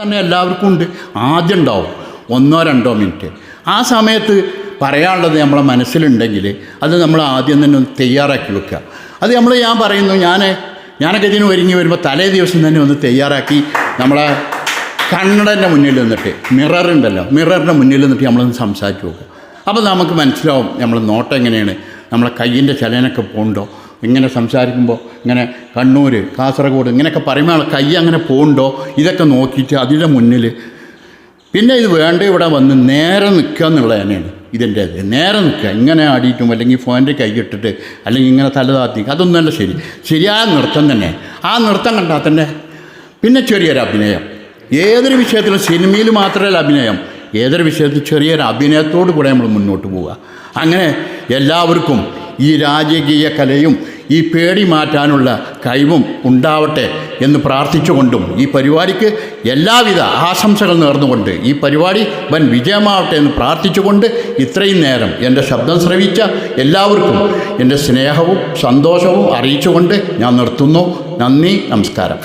തന്നെ എല്ലാവർക്കും ഉണ്ട്. ആദ്യം ഉണ്ടാവും. ഒന്നോ രണ്ടോ മിനിറ്റ്. ആ സമയത്ത് പറയാനുള്ളത് നമ്മളെ മനസ്സിലുണ്ടെങ്കിൽ അത് നമ്മൾ ആദ്യം തന്നെ ഒന്ന് തയ്യാറാക്കി വെക്കുക. അത് നമ്മൾ ഞാൻ പറയുന്നു ഞാൻ ഞാനൊക്കെ ഇതിന് ഒരുങ്ങി വരുമ്പോൾ തലേ ദിവസം തന്നെ ഒന്ന് തയ്യാറാക്കി നമ്മളെ കണ്ണടന്റെ മുന്നിൽ നിന്നിട്ട് മിററുണ്ടല്ലോ മിററിന്റെ മുന്നിൽ നിന്നിട്ട് നമ്മളൊന്ന് സംസാരിച്ച് നോക്കുക. അപ്പോൾ നമുക്ക് മനസ്സിലാവും നമ്മൾ നോട്ടം എങ്ങനെയാണ്? നമ്മളെ കയ്യിന്റെ ചലനൊക്കെ പോകുന്നുണ്ടോ ഇങ്ങനെ സംസാരിക്കുമ്പോൾ ഇങ്ങനെ കണ്ണൂർ കാസർഗോഡ് ഇങ്ങനെയൊക്കെ പറയുമ്പോൾ കൈ അങ്ങനെ പോകുന്നുണ്ടോ ഇതൊക്കെ നോക്കിയിട്ട് അതിന്റെ മുന്നിൽ പിന്നെ ഇത് വേണ്ട ഇവിടെ വന്ന് നേരെ നിൽക്കുക എന്നുള്ളത് തന്നെയാണ് ഇതിന്റെ അത് നേരെ നിൽക്കുക. ഇങ്ങനെ ആടിയിട്ടും അല്ലെങ്കിൽ ഫോണിന്റെ കൈ ഇട്ടിട്ട് അല്ലെങ്കിൽ ഇങ്ങനെ തല താത്തി അതൊന്നുമല്ല ശരി. ശരിയായ നൃത്തം തന്നെ. ആ നൃത്തം കണ്ടാൽ തന്നെ പിന്നെ ചെറിയൊരു അഭിനയം. ഏതൊരു വിഷയത്തിലും സിനിമയിൽ മാത്രമല്ല അഭിനയം. ഏതൊരു വിഷയത്തിൽ ചെറിയൊരു അഭിനയത്തോടു കൂടെ നമ്മൾ മുന്നോട്ട് പോവുക. അങ്ങനെ എല്ലാവർക്കും ഈ രാജകീയ കലയും ഈ പേടി മാറ്റാനുള്ള കഴിവും ഉണ്ടാവട്ടെ എന്ന് പ്രാർത്ഥിച്ചുകൊണ്ടും ഈ പരിപാടിക്ക് എല്ലാവിധ ആശംസകൾ നേർന്നുകൊണ്ട് ഈ പരിപാടി വൻ വിജയമാവട്ടെ എന്ന് പ്രാർത്ഥിച്ചുകൊണ്ട് ഇത്രയും നേരം എന്റെ ശബ്ദം ശ്രവിച്ച എല്ലാവർക്കും എന്റെ സ്നേഹവും സന്തോഷവും അറിയിച്ചുകൊണ്ട് ഞാൻ നിർത്തുന്നു. നന്ദി നമസ്കാരം.